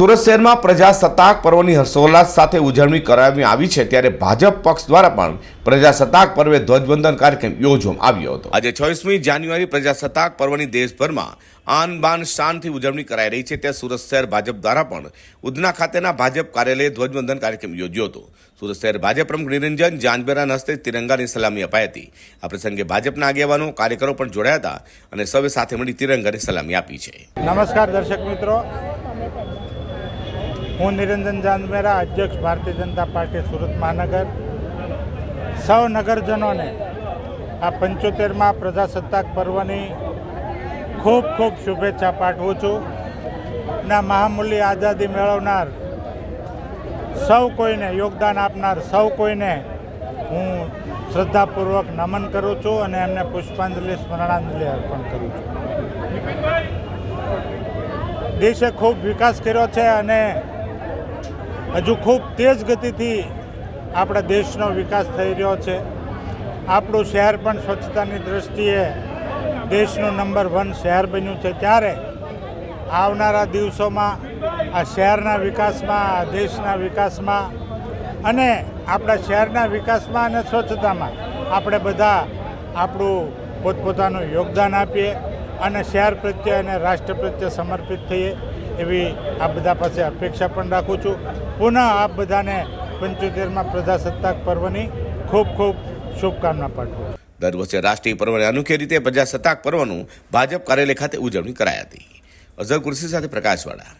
સુરત શહેરમાં પ્રજાસત્તાક પર્વની હર્ષોલ્લાસ સાથે ઉજવણી કરાવવામાં આવી છે ત્યારે ભાજપ પક્ષ દ્વારા પણ પ્રજાસત્તાક પર્વે ધ્વજવંદન કાર્યક્રમ યોજવામાં આવ્યો હતો. આજે છવ્વીસમી જાન્યુઆરી પ્રજાસત્તાક પર્વની દેશભરમાં આન બાન શાનથી ઉજવણી કરાઈ રહી છે. ત્યાં સુરત શહેર ભાજપ દ્વારા પણ ઉધના ખાતેના ભાજપ કાર્યાલયે ધ્વજવંદન કાર્યક્રમ યોજ્યો હતો. સુરત શહેર ભાજપ પ્રમુખ નિરંજન જાનબેરાના હસ્તે તિરંગાની સલામી અપાઈ હતી. આ પ્રસંગે ભાજપના આગેવાનો, કાર્યકરો પણ જોડાયા હતા અને સૌએ સાથે મળી તિરંગાની સલામી આપી છે. નમસ્કાર દર્શક મિત્રો. હું નિરંજન જાંદમેરા અધ્યક્ષ ભારતીય જનતા પાર્ટી સુરત મહાનગર. સૌ નગરજનોને આ પંચોતેરમાં પ્રજાસત્તાક પર્વની ખૂબ ખૂબ શુભેચ્છા પાઠવું છું. ના મહામૂલ્ય આઝાદી મેળવનાર, સૌ કોઈને યોગદાન આપનાર, સૌ કોઈને હું શ્રદ્ધાપૂર્વક નમન કરું છું અને એમને પુષ્પાંજલિ, સ્મરણાંજલિ અર્પણ કરું છું. દેશે ખૂબ વિકાસ કર્યો છે અને હજુ ખૂબ તેજ ગતિથી આપણા દેશનો વિકાસ થઈ રહ્યો છે. આપણું શહેર પણ સ્વચ્છતાની દૃષ્ટિએ દેશનું નંબર વન શહેર બન્યું છે. ત્યારે આવનારા દિવસોમાં આ શહેરના વિકાસમાં દેશના વિકાસમાં અને આપણા શહેરના વિકાસમાં અને સ્વચ્છતામાં આપણે બધા આપણું પોતપોતાનું યોગદાન આપીએ અને શહેર પ્રત્યે અને રાષ્ટ્ર પ્રત્યે સમર્પિત થઈએ. એવી આપ બધા પાસે અપેક્ષા પણ રાખું છું. પુનઃ આપ બધાને પંચોતેરમાં પ્રજાસત્તાક પર્વની ખૂબ ખૂબ શુભકામના પાઠવું દર વર્ષે રાષ્ટ્રીય પર્વને અનોખી રીતે પ્રજાસત્તાક પર્વનું ભાજપ કાર્યાલય ખાતે ઉજવણી કરાઈ હતી. અઝર કુર્સી સાથે પ્રકાશવાળા.